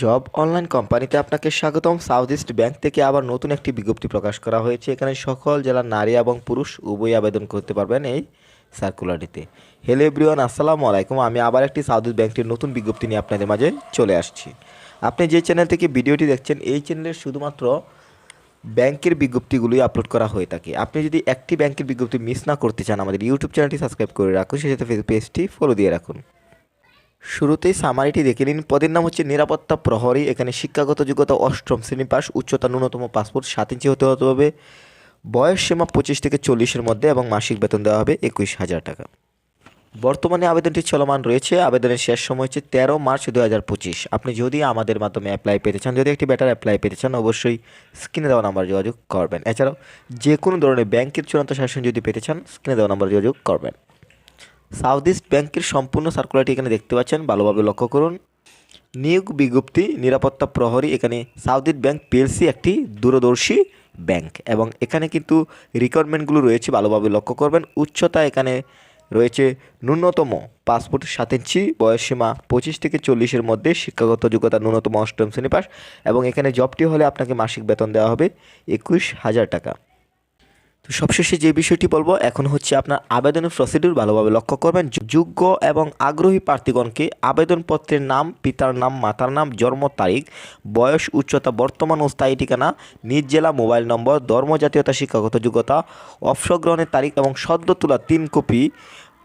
Job online কোম্পানিতে আপনাকে স্বাগতম। সাউথ ইস্ট ব্যাংক থেকে আবার নতুন একটি বিজ্ঞপ্তি প্রকাশ করা হয়েছে। এখানে সকল জেলার নারী এবং পুরুষ উভয়ই আবেদন করতে পারবেন এই সার্কুলারটিতে হ্যালো এভরিওয়ান আসসালামু আলাইকুম। আমি আবার একটি সাউথ ইস্ট ব্যাংকটির নতুন বিজ্ঞপ্তি নিয়ে আপনাদের মাঝে চলে আসছি। আপনি যে চ্যানেল থেকে ভিডিওটি দেখছেন, এই চ্যানেলের শুধুমাত্র ব্যাংকের বিজ্ঞপ্তিগুলোই আপলোড করা হয়ে থাকে। আপনি যদি একটি ব্যাংকের বিজ্ঞপ্তি মিস না করতে চান, আমাদের ইউটিউব চ্যানেলটি সাবস্ক্রাইব করে রাখুন। সেই সাথে ফেসবুক পেজটি ফলো দিয়ে রাখুন। শুরুতেই সামারিটি দেখে নিন। পদের নাম হচ্ছে নিরাপত্তা প্রহরী। এখানে শিক্ষাগত যোগ্যতা অষ্টম শ্রেণি পাস, উচ্চতা ন্যূনতম পাসপোর্ট সাত ইঞ্চি হতে হতে হবে। বয়স সীমা পঁচিশ থেকে চল্লিশের মধ্যে এবং মাসিক বেতন দেওয়া হবে একুশ হাজার টাকা। বর্তমানে আবেদনটি চলমান রয়েছে। আবেদনের শেষ সময় হচ্ছে তেরো মার্চ দু হাজার পঁচিশ। আপনি যদি আমাদের মাধ্যমে অ্যাপ্লাই পেতে চান, যদি একটি বেটার অ্যাপ্লাই পেতে চান, অবশ্যই স্ক্রিনে দেওয়া নাম্বার যোগাযোগ করবেন। এছাড়াও যে কোনো ধরনের ব্যাংকের চূড়ান্ত শাসন যদি পেতে চান স্ক্রিনে দেওয়া নাম্বার যোগাযোগ করবেন। সাউথ ইস্ট ব্যাংকের সম্পূর্ণ সার্কুলারটি এখানে দেখতে পাচ্ছেন, ভালোভাবে লক্ষ্য করুন। নিয়োগ বিজ্ঞপ্তি, নিরাপত্তা প্রহরী, এখানে সাউথ ইস্ট ব্যাংক পিএলসি একটি দূরদর্শী ব্যাংক এবং এখানে কিন্তু রিকোয়ারমেন্টগুলো রয়েছে, ভালোভাবে লক্ষ্য করবেন। উচ্চতা এখানে রয়েছে ন্যূনতম পাসপোর্ট সাত ইঞ্চি বয়সসীমা পঁচিশ থেকে চল্লিশের মধ্যে, শিক্ষাগত যোগ্যতা ন্যূনতম অষ্টম শ্রেণি পাস এবং এখানে জবটি হলে আপনাকে মাসিক বেতন দেওয়া হবে একুশ হাজার টাকা। তো সবশেষে যে বিষয়টি বলব, এখন হচ্ছে আপনার আবেদনের প্রসিডিউর ভালোভাবে লক্ষ্য করবেন। যোগ্য এবং আগ্রহী প্রার্থীগণকে আবেদনপত্রের নাম, পিতার নাম, মাতার নাম, জন্ম তারিখ, বয়স, উচ্চতা, বর্তমান ও স্থায়ী ঠিকানা, নিজ জেলা, মোবাইল নম্বর, ধর্ম, জাতীয়তা, শিক্ষাগত যোগ্যতা, অবসর গ্রহণের তারিখ এবং সদ্য তোলা তিন কপি,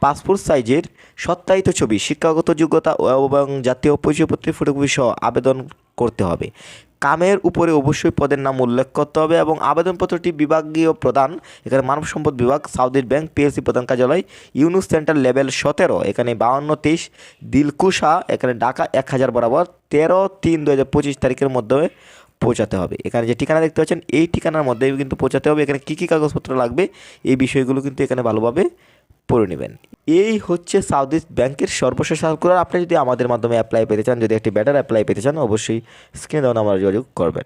পাসপোর্ট সাইজের সত্যায়িত ছবি, শিক্ষাগত যোগ্যতা এবং জাতীয় পরিচয়পত্রের ফটোকপি সহ আবেদন করতে হবে। কামের উপরে অবশ্যই পদের নাম উল্লেখ করতে হবে এবং আবেদনপত্রটি বিভাগীয় প্রদান, এখানে মানব সম্পদ বিভাগ ইস্ট ব্যাংক, পিএসসি প্রধান কার্যালয়, ইউনুস সেন্টার লেভেল সতেরো, এখানে বাউন্ন, তেইশ, দিলকুশা, এখানে ঢাকা এক হাজার বরাবর, তেরো, তিন দু হাজার পঁচিশ তারিখের মধ্যে পৌঁছাতে হবে। এখানে যে ঠিকানা দেখতে পাচ্ছেন, এই ঠিকানার মধ্যে কিন্তু পৌঁছাতে হবে। এখানে কী কী কাগজপত্র লাগবে, এই বিষয়গুলো কিন্তু এখানে ভালোভাবে পড়ে নেবেন। এই হচ্ছে সাউথ ইস্ট ব্যাংকের সর্বশেষ সার্কুলার আপনি যদি আমাদের মাধ্যমে অ্যাপ্লাই পেতে চান, যদি একটি ব্যাটার অ্যাপ্লাই পেতে চান, অবশ্যই স্ক্রিনে দেওয়া নাম্বার যোগাযোগ করবেন।